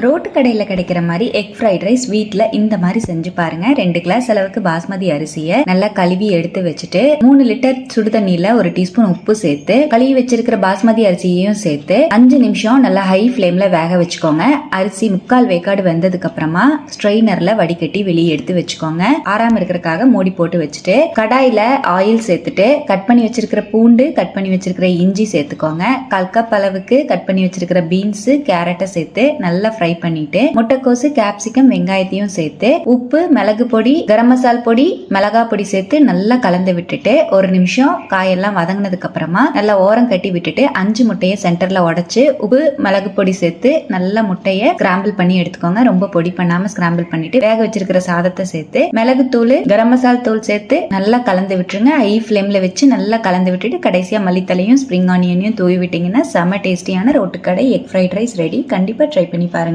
Road கடையில் கிடைக்கிற மாதிரி எக் ஃப்ரைட் ரைஸ் வீட்டில் இந்த மாதிரி செஞ்சு பாருங்க. ரெண்டு கிளாஸ் அளவுக்கு பாஸ்மதி அரிசியை நல்லா கழுவி எடுத்து வச்சுட்டு மூணு லிட்டர் சுடு தண்ணியில் ஒரு டீஸ்பூன் உப்பு சேர்த்து கழுவி வச்சிருக்கிற பாஸ்மதி அரிசியையும் சேர்த்து அஞ்சு நிமிஷம் நல்லா ஹை ஃப்ளேம்ல வேக வச்சுக்கோங்க. அரிசி முக்கால் வேக்காடு வெந்ததுக்கு அப்புறமா ஸ்ட்ரெயினர்ல வடிகட்டி வெளியே எடுத்து வச்சுக்கோங்க. ஆறாம இருக்கிறக்காக மூடி போட்டு வச்சுட்டு கடாயில ஆயில் சேர்த்துட்டு கட் பண்ணி வச்சிருக்கிற பூண்டு கட் பண்ணி வச்சிருக்கிற இஞ்சி சேர்த்துக்கோங்க. கால் கப் அளவுக்கு கட் பண்ணி வச்சிருக்கிற பீன்ஸ் கேரட்டை சேர்த்து நல்லா ஃப்ரை பண்ணிட்டு முட்டைக்கோசு கேப்சிகம் வெங்காயத்தையும் சேர்த்து உப்பு மிளகு பொடி கரம் மசால் பொடி மிளகா பொடி சேர்த்து நல்லா கலந்து விட்டுட்டு ஒரு நிமிஷம் காயெல்லாம் வதங்கினதுக்கு அப்புறமா நல்லா ஓரம் கட்டி விட்டுட்டு அஞ்சு முட்டையை சென்டர்ல உடைச்சு உப்பு மிளகு பொடி சேர்த்து நல்லா முட்டையை ஸ்கிராம்பிள் பண்ணி எடுத்துக்கோங்க. ரொம்ப பொடி பண்ணாம ஸ்கிராம்பிள் பண்ணிட்டு வேக வச்சிருக்கிற சாதத்தை சேர்த்து மிளகு தூள் கரம் மசால் தூள் சேர்த்து நல்லா கலந்து விட்டுருங்க. ஹை ஃப்ளேம்ல வச்சு நல்லா கலந்து விட்டுட்டு கடைசியா மல்லித்தலையும் ஸ்ப்ரிங் ஆனியனையும் தூவி விட்டீங்கன்னா செம டேஸ்டியான ரோட்டுக்கடை எக் ஃப்ரைட் ரைஸ் ரெடி கண்டிப்பா ட்ரை பண்ணி பாருங்க.